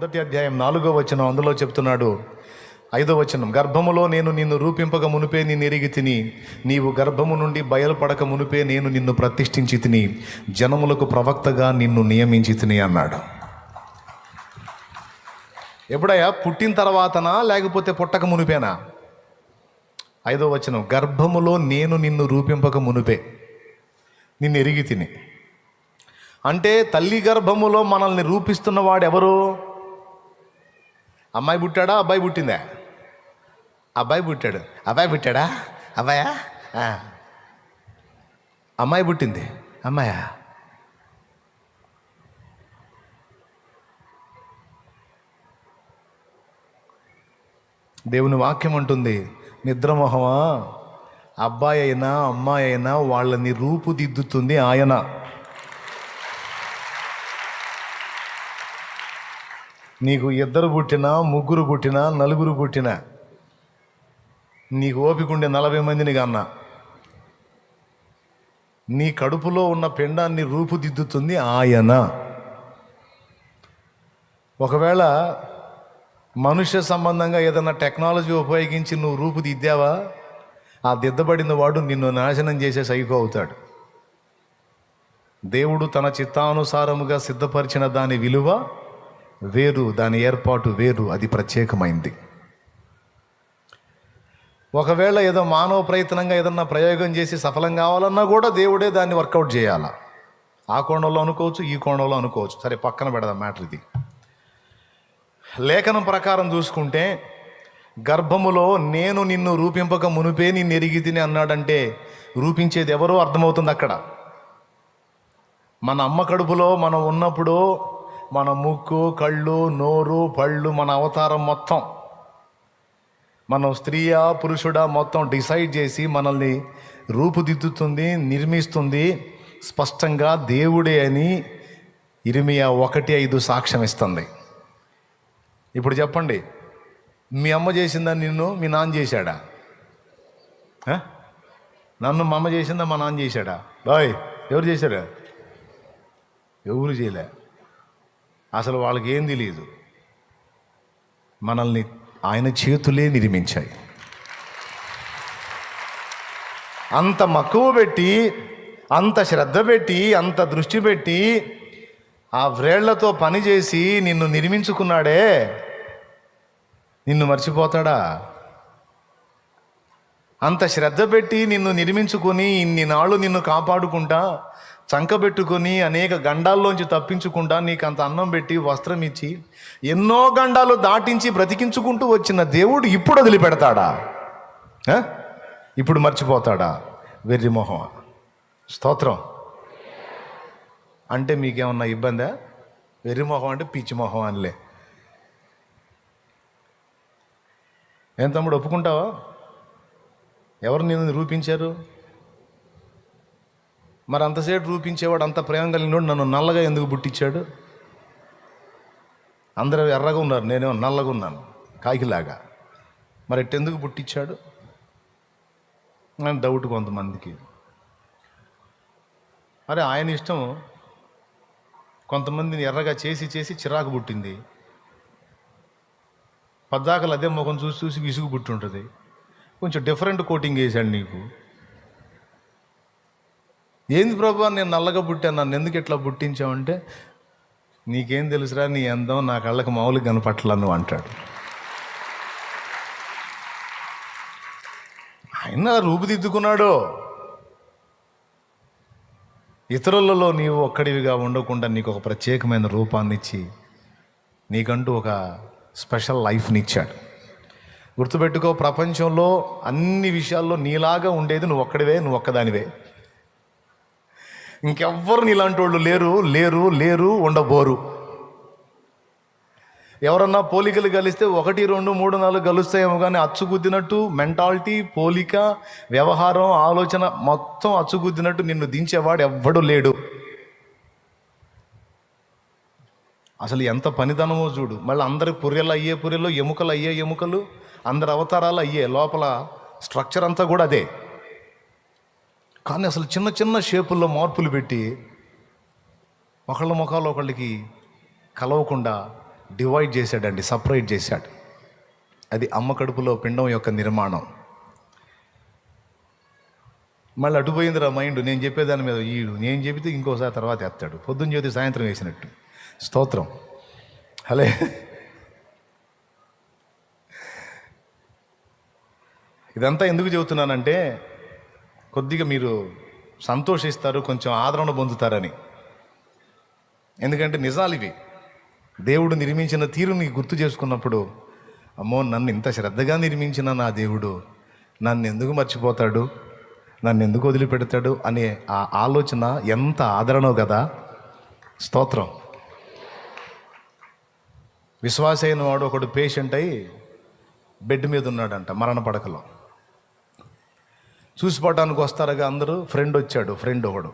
మొదటి అధ్యాయం నాలుగో వచనం అందులో చెప్తున్నాడు. ఐదో వచనం గర్భములో నేను నిన్ను రూపింపక మునిపే నిన్ను ఎరిగి తిని నీవు గర్భము నుండి బయలుపడక మునిపే నేను నిన్ను ప్రతిష్ఠించి తిని జనములకు ప్రవక్తగా నిన్ను నియమించి తిని అన్నాడు. ఎప్పుడయ్యా? పుట్టిన తర్వాతనా? లేకపోతే పుట్టక మునిపేనా? ఐదో వచనం గర్భములో నేను నిన్ను రూపింపక మునిపే నిన్ను ఎరిగి తిని. అంటే తల్లి గర్భములో మనల్ని రూపిస్తున్నవాడు ఎవరు అమ్మాయి పుట్టాడా అబ్బాయి పుట్టిందా? అబ్బాయి పుట్టాడు. అబ్బాయి పుట్టాడా? అబ్బాయా? అమ్మాయి పుట్టింది. అమ్మాయా? దేవుని వాక్యం అంటుంది నిద్రమోహమా అబ్బాయి అయినా అమ్మాయి అయినా వాళ్ళని రూపుదిద్దుతుంది ఆయన. నీకు ఇద్దరు పుట్టినా ముగ్గురు పుట్టినా నలుగురు పుట్టినా నీకు ఓపిక ఉండే నలభై మందిని కన్నా నీ కడుపులో ఉన్న పిండాన్ని రూపుదిద్దుతుంది ఆయన. ఒకవేళ మనుష్య సంబంధంగా ఏదైనా టెక్నాలజీ ఉపయోగించి నువ్వు రూపుదిద్దావా ఆ దిద్దబడిన వాడు నిన్ను నాశనం చేసే సైకో అవుతాడు. దేవుడు తన చిత్తానుసారముగా సిద్ధపరిచిన దాని విలువ వేరు దాని ఏర్పాటు వేరు అది ప్రత్యేకమైంది. ఒకవేళ ఏదో మానవ ప్రయత్నంగా ఏదన్నా ప్రయోగం చేసి సఫలం కావాలన్నా కూడా దేవుడే దాన్ని వర్కౌట్ చేయాలా. ఆ కోణంలో అనుకోవచ్చు ఈ కోణంలో అనుకోవచ్చు. సరే పక్కన పెడదాం మ్యాటర్ ఇది. లేఖనం ప్రకారం చూసుకుంటే గర్భములో నేను నిన్ను రూపింపక మునిపే నిన్ను ఎరిగి తిని అన్నాడంటే రూపించేది ఎవరో అర్థమవుతుంది అక్కడ. మన అమ్మ కడుపులో మనం ఉన్నప్పుడు మన ముక్కు కళ్ళు నోరు పళ్ళు మన అవతారం మొత్తం. మనం స్త్రీయా పురుషుడా మొత్తం డిసైడ్ చేసి మనల్ని రూపుదిద్దుతుంది నిర్మిస్తుంది. స్పష్టంగా దేవుడే అని ఇరిమియా ఒకటి ఐదు సాక్ష్యం ఇస్తుంది. ఇప్పుడు చెప్పండి మీ అమ్మ చేసిందా నిన్ను మీ నాన్న చేశాడా? నన్ను మా అమ్మ చేసిందా మా నాన్న చేశాడా? బాయ్ ఎవరు చేశారా ఎవరు చేయలే? అసలు వాళ్ళకి ఏం తెలియదు మనల్ని ఆయన చేతులే నిర్మించాయి. అంత మక్కువ పెట్టి అంత శ్రద్ధ పెట్టి అంత దృష్టి పెట్టి ఆ వ్రేళ్ళతో పనిచేసి నిన్ను నిర్మించుకున్నాడే నిన్ను మర్చిపోతాడా? అంత శ్రద్ధ పెట్టి నిన్ను నిర్మించుకొని ఇన్ని నాళ్ళు నిన్ను కాపాడుకుంటా చంకబెట్టుకొని అనేక గండాల్లోంచి తప్పించుకుంటా నీకు అంత అన్నం పెట్టి వస్త్రం ఇచ్చి ఎన్నో గండాలు దాటించి బ్రతికించుకుంటూ వచ్చిన దేవుడు ఇప్పుడు వదిలిపెడతాడా? ఇప్పుడు మర్చిపోతాడా? వెర్రి మొహం. స్తోత్రం. అంటే మీకేమన్నా ఇబ్బందా? వెర్రి మొహం అంటే పిచ్చిమోహం అనిలే. ఏం తమ్ముడు ఒప్పుకుంటావా? ఎవరు నేను నిరూపించారు? మరి అంతసేపు రూపించేవాడు అంత ప్రేమ కలిగినోడు నన్ను నల్లగా ఎందుకు పుట్టించాడు అందరూ ఎర్రగా ఉన్నారు నేనేమో నల్లగా ఉన్నాను కాకిలాగా. మరి ఎట్టెందుకు పుట్టించాడు అని డౌట్ కొంతమందికి. మరి ఆయన ఇష్టం కొంతమందిని ఎర్రగా చేసి చేసి చిరాకు పుట్టింది. పద్దాకలు అదే ముఖం చూసి చూసి విసుగు పుట్టి ఉంటుంది కొంచెం డిఫరెంట్ కోటింగ్ వేసాడు నీకు. ఏంది ప్రభు నేను నల్లగా పుట్టాను నన్ను ఎందుకు ఇట్లా పుట్టించావంటే నీకేం తెలుసురా నీ అందం నా కళ్ళకు మామూలుగా కనపట్ల నువ్వు అంటాడు. ఆయన రూపుదిద్దుకున్నాడు. ఇతరులలో నీవు ఒక్కడివిగా ఉండకుండా నీకు ఒక ప్రత్యేకమైన రూపాన్ని ఇచ్చి నీకంటూ ఒక స్పెషల్ లైఫ్ని ఇచ్చాడు. గుర్తుపెట్టుకో ప్రపంచంలో అన్ని విషయాల్లో నీలాగా ఉండేది నువ్వు ఒక్కడివే నువ్వు ఒక్కదానివే. ఇంకెవ్వరు నీలాంటి వాళ్ళు లేరు లేరు లేరు ఉండబోరు. ఎవరన్నా పోలికలు కలిస్తే ఒకటి రెండు మూడు నాలుగు కలుస్తాయేమో కానీ అచ్చుగుద్దినట్టు మెంటాలిటీ పోలిక వ్యవహారం ఆలోచన మొత్తం అచ్చుగుద్దినట్టు నిన్ను దించేవాడు ఎవ్వడు లేడు. అసలు ఎంత పనితనమో చూడు. మళ్ళీ అందరి పుర్రెలు అయ్యే పుర్రెలు ఎముకలు అయ్యే ఎముకలు అందరి అవతారాలు అయ్యే లోపల స్ట్రక్చర్ అంతా కూడా అదే. కానీ అసలు చిన్న చిన్న షేపుల్లో మార్పులు పెట్టి ఒకళ్ళ ముఖాలు ఒకళ్ళకి కలవకుండా డివైడ్ చేశాడండి సపరేట్ చేశాడు. అది అమ్మ కడుపులో పిండం యొక్క నిర్మాణం. మళ్ళీ అటుపోయిందిరా మైండ్ నేను చెప్పేదాని మీద ఈడు నేను చెబితే ఇంకోసారి తర్వాత ఎత్తాడు. పొద్దున్న చేతి సాయంత్రం వేసినట్టు. స్తోత్రం. హలే. ఇదంతా ఎందుకు చెబుతున్నానంటే కొద్దిగా మీరు సంతోషిస్తారు కొంచెం ఆదరణ పొందుతారని. ఎందుకంటే నిజాలు ఇవి. దేవుడు నిర్మించిన తీరుని గుర్తు చేసుకున్నప్పుడు అమ్మో నన్ను ఇంత శ్రద్ధగా నిర్మించిన నా దేవుడు నన్ను ఎందుకు మర్చిపోతాడు? నన్ను ఎందుకు వదిలిపెడతాడు? అనే ఆ ఆలోచన ఎంత ఆదరణో కదా. స్తోత్రం. విశ్వాస అయిన వాడు ఒకడు పేషెంట్ అయి బెడ్ మీద ఉన్నాడంట మరణ పడకలో. చూసిపోవడానికి వస్తారుగా అందరూ. ఫ్రెండ్ వచ్చాడు ఫ్రెండ్ ఒకడు.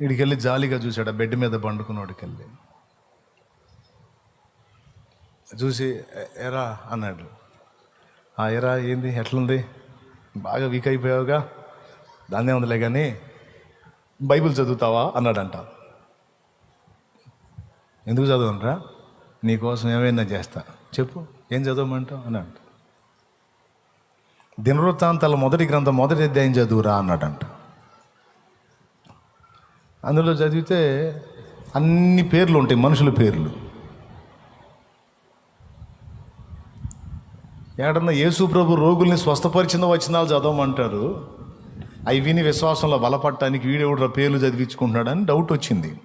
ఇడికి వెళ్ళి జాలీగా చూశాడు ఆ బెడ్ మీద పండుకున్నోడికి వెళ్ళి చూసి ఎరా అన్నాడు. ఆ ఎరా ఏంది ఎట్లుంది? బాగా వీక్ అయిపోయావుగా? దాన్నే ఉందిలే కానీ బైబిల్ చదువుతావా? అన్నాడంట. ఎందుకు చదవనరా నీకోసం ఏమైనా చేస్తా. చెప్పు ఏం చదవమంటావు? అన్నాడు. దినవృత్తాంతాల మొదటి గ్రంథం మొదటి అధ్యాయం చదువురా అన్నాడంట. అందులో చదివితే అన్ని పేర్లు ఉంటాయి మనుషుల పేర్లు. ఏడన్నా యేసు ప్రభు రోగుల్ని స్వస్థపరిచిన వచనాలు చదవమంటారు. అవి విని విశ్వాసంలో బలపడటానికి వీడెవడ పేర్లు చదివించుకుంటున్నాడని డౌట్ వచ్చింది.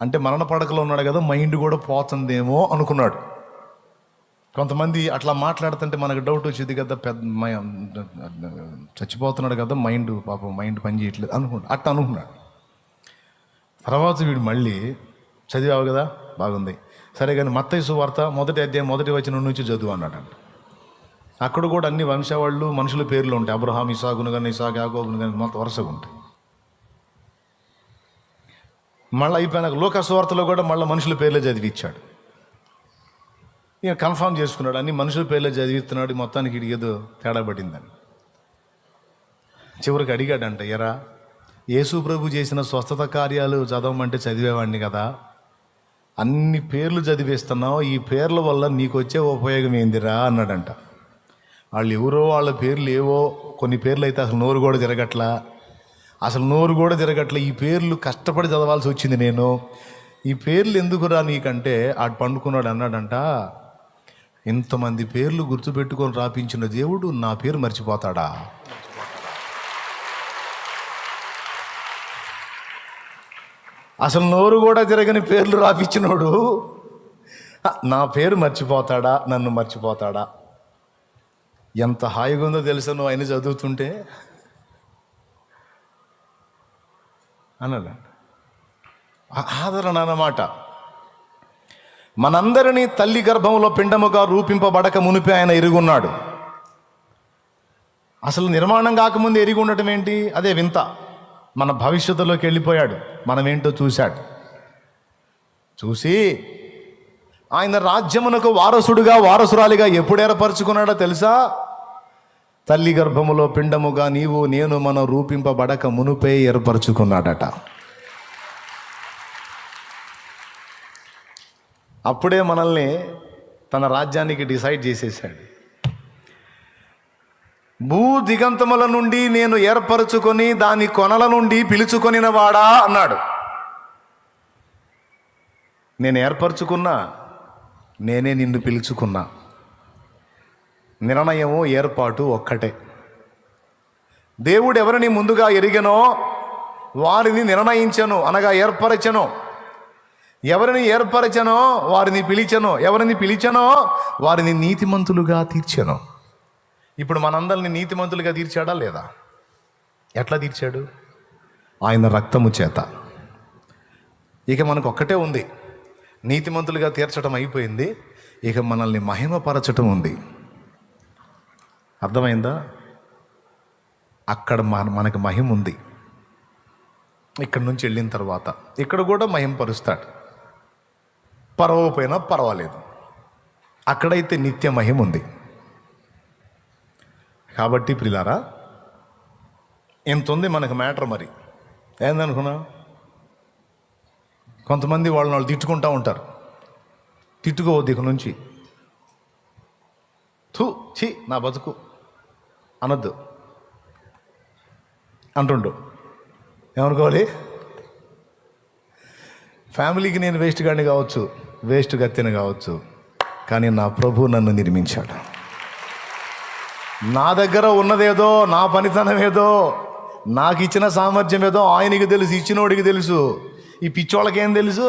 అంటే మరణ పడకలో ఉన్నాడు కదా మైండ్ కూడా పోతుందేమో అనుకున్నాడు. కొంతమంది అట్లా మాట్లాడుతుంటే మనకు డౌట్ వచ్చేది కదా పెద్ద చచ్చిపోతున్నాడు కదా మైండ్ పాపం మైండ్ పని చేయట్లేదు అనుకున్నాడు అట్లా అనుకున్నాడు తర్వాత వీడు మళ్ళీ చదివావు కదా బాగుంది. సరే కానీ మత్తయ్య వార్త మొదటి అధ్యాయం మొదటి వచనం నుంచి చదువు అన్నాడంట. అక్కడ కూడా అన్ని వంశావాళ్ళు మనుషుల పేర్లు ఉంటాయి. అబ్రహాం ఇసాగును కానీ ఇసాగ్ యాగోబును కానీ మొత్తం వరుసగా ఉంటాయి. మళ్ళీ అయిపోయినాక లోకస్వార్తలో కూడా మళ్ళీ మనుషుల పేర్లే చదివిచ్చాడు. ఇక కన్ఫామ్ చేసుకున్నాడు. అన్ని మనుషుల పేర్లే చదివిస్తున్నాడు. మొత్తానికి ఇది ఏదో తేడా పడిందని చివరికి అడిగాడంట ఎరా యేసు ప్రభు చేసిన స్వస్థత కార్యాలు చదవమంటే చదివేవాడిని కదా. అన్ని పేర్లు చదివేస్తున్నావు. ఈ పేర్ల వల్ల నీకు వచ్చే ఉపయోగం ఏందిరా? అన్నాడంట. వాళ్ళు ఎవరో వాళ్ళ పేర్లు ఏవో కొన్ని పేర్లు అయితే అసలు నోరు కూడా తిరగట్లా. అసలు నోరు కూడా తిరగట్ల. ఈ పేర్లు కష్టపడి చదవాల్సి వచ్చింది నేను. ఈ పేర్లు ఎందుకురా నీకంటే ఆడు పండుకున్నాడు అన్నాడంట. ఇంతమంది పేర్లు గుర్తుపెట్టుకొని రాపించిన దేవుడు నా పేరు మర్చిపోతాడా? అసలు నోరు కూడా తిరగని పేర్లు రాపించినోడు. నా పేరు మర్చిపోతాడా? నన్ను మర్చిపోతాడా? ఎంత హాయిగా ఉందో తెలుసా నువ్వు ఆయన చదువుతుంటే? అన్నాడు ఆదరణ అన్నమాట. మనందరినీ తల్లి గర్భంలో పిండముగా రూపింపబడక మునిపి ఆయన ఎరుగున్నాడు. అసలు నిర్మాణం కాకముందు ఎరిగి ఉండటం ఏంటి? అదే వింత. మన భవిష్యత్తులోకి వెళ్ళిపోయాడు. మనం ఏంటో చూశాడు. చూసి ఆయన రాజ్యమునకు వారసుడుగా వారసురాలిగా ఎప్పుడు ఏర్పరచుకున్నాడో తెలుసా? తల్లి గర్భములో పిండముగా నీవు నేను మనం రూపింపబడక మునుపే ఏర్పరచుకున్నాడట. అప్పుడే మనల్ని తన రాజ్యానికి డిసైడ్ చేసేసాడు భూ దిగంతముల నుండి నేను ఏర్పరచుకొని దాని కొనల నుండి పిలుచుకొనిన వాడా అన్నాడు. నేను ఏర్పరచుకున్నా నేనే నిన్ను పిలుచుకున్నా. నిర్ణయము ఏర్పాటు ఒక్కటే. దేవుడు ఎవరిని ముందుగా ఎరిగనో వారిని నిర్ణయించను అనగా ఏర్పరచను. ఎవరిని ఏర్పరచనో వారిని పిలిచను ఎవరిని పిలిచనో వారిని నీతిమంతులుగా తీర్చను. ఇప్పుడు మనందరిని నీతిమంతులుగా తీర్చాడా లేదా? ఎట్లా తీర్చాడు? ఆయన రక్తము చేత. ఇక మనకు ఒక్కటే ఉంది. నీతిమంతులుగా తీర్చడం అయిపోయింది. ఇక మనల్ని మహిమపరచటం ఉంది. అర్థమైందా? అక్కడ మన మనకు మహిమ ఉంది ఇక్కడ నుంచి వెళ్ళిన తర్వాత. ఇక్కడ కూడా మహింపరుస్తాడు. పర్వపోయినా పర్వాలేదు. అక్కడైతే నిత్య మహిమ ఉంది. కాబట్టి ప్రిలారా ఎంత ఉంది మనకు మ్యాటర్ మరి? ఏందనుకున్నా కొంతమంది వాళ్ళని వాళ్ళు తిట్టుకుంటూ ఉంటారు. తిట్టుకోవద్దు ఇక నుంచి. థూ ఛీ నా బతుకు. అనొద్దు. అంటుండు. ఏమనుకోవాలి? ఫ్యామిలీకి నేను వేస్ట్ గాడిని కావచ్చు. వేస్ట్ గత్తెన కావచ్చు కానీ నా ప్రభు నన్ను నిర్మించాడు. నా దగ్గర ఉన్నదేదో నా పనితనం ఏదో నాకు ఇచ్చిన సామర్థ్యం ఏదో ఆయనకి తెలుసు ఇచ్చినోడికి తెలుసు. ఈ పిచ్చోళ్ళకి ఏం తెలుసు?